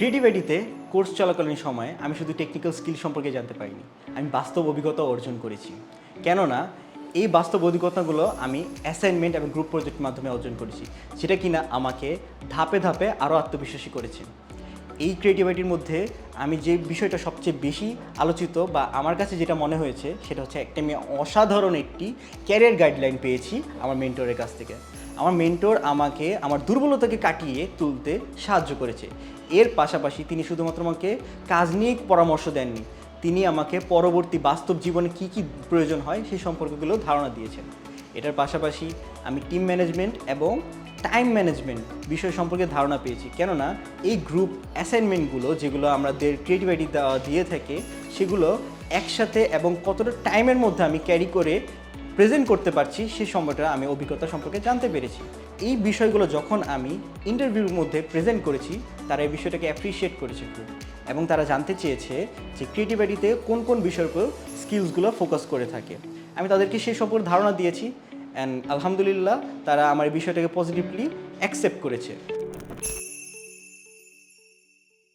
Creative আইডিতে course চলাকালীন সময়ে আমি শুধু টেকনিক্যাল স্কিল সম্পর্কে জানতে পারিনি, আমি বাস্তব অভিজ্ঞতা অর্জন করেছি। কেননা, এই বাস্তব অভিজ্ঞতাগুলো আমি অ্যাসাইনমেন্ট এবং গ্রুপ প্রজেক্টের মাধ্যমে অর্জন করেছি যেটা কিনা আমাকে ধাপে ধাপে আরও আত্মবিশ্বাসী করেছে। এই ক্রিয়েটিভিটির মধ্যে আমি যে বিষয়টা সবচেয়ে বেশি আলোচিত বা আমার কাছে যেটা মনে হয়েছে, সেটা হচ্ছে একটা আমি অসাধারণ একটি ক্যারিয়ার গাইডলাইন পেয়েছি আমার মেন্টরের কাছ থেকে। আমার মেন্টর আমাকে আমার দুর্বলতাকে কাটিয়ে তুলতে সাহায্য করেছে। এর পাশাপাশি তিনি শুধুমাত্র আমাকে কাজ নিয়ে পরামর্শ দেননি, তিনি আমাকে পরবর্তী বাস্তব জীবনে কী কী প্রয়োজন হয় সেই সম্পর্কগুলো ধারণা দিয়েছেন। এটার পাশাপাশি আমি টিম ম্যানেজমেন্ট এবং টাইম ম্যানেজমেন্ট বিষয় সম্পর্কে ধারণা পেয়েছি, কেননা এই গ্রুপ অ্যাসাইনমেন্টগুলো যেগুলো আমাদের ক্রিয়েটিভিটি দিয়ে থাকে, সেগুলো একসাথে এবং কতটা টাইমের মধ্যে আমি ক্যারি করে প্রেজেন্ট করতে পারছি সেই সম্পর্কে আমি অভিজ্ঞতা সম্পর্কে জানতে পেরেছি। এই বিষয়গুলো যখন আমি ইন্টারভিউর মধ্যে প্রেজেন্ট করেছি, তারা এই বিষয়টাকে অ্যাপ্রিসিয়েট করেছে খুব। এবং তারা জানতে চেয়েছে যে ক্রিয়েটিভিটিতে কোন কোন বিষয়ের উপর স্কিলসগুলো ফোকাস করে থাকে। আমি তাদেরকে সেই সম্পর্কে ধারণা দিয়েছি অ্যান্ড আলহামদুলিল্লাহ তারা আমার এই বিষয়টাকে পজিটিভলি অ্যাকসেপ্ট করেছে।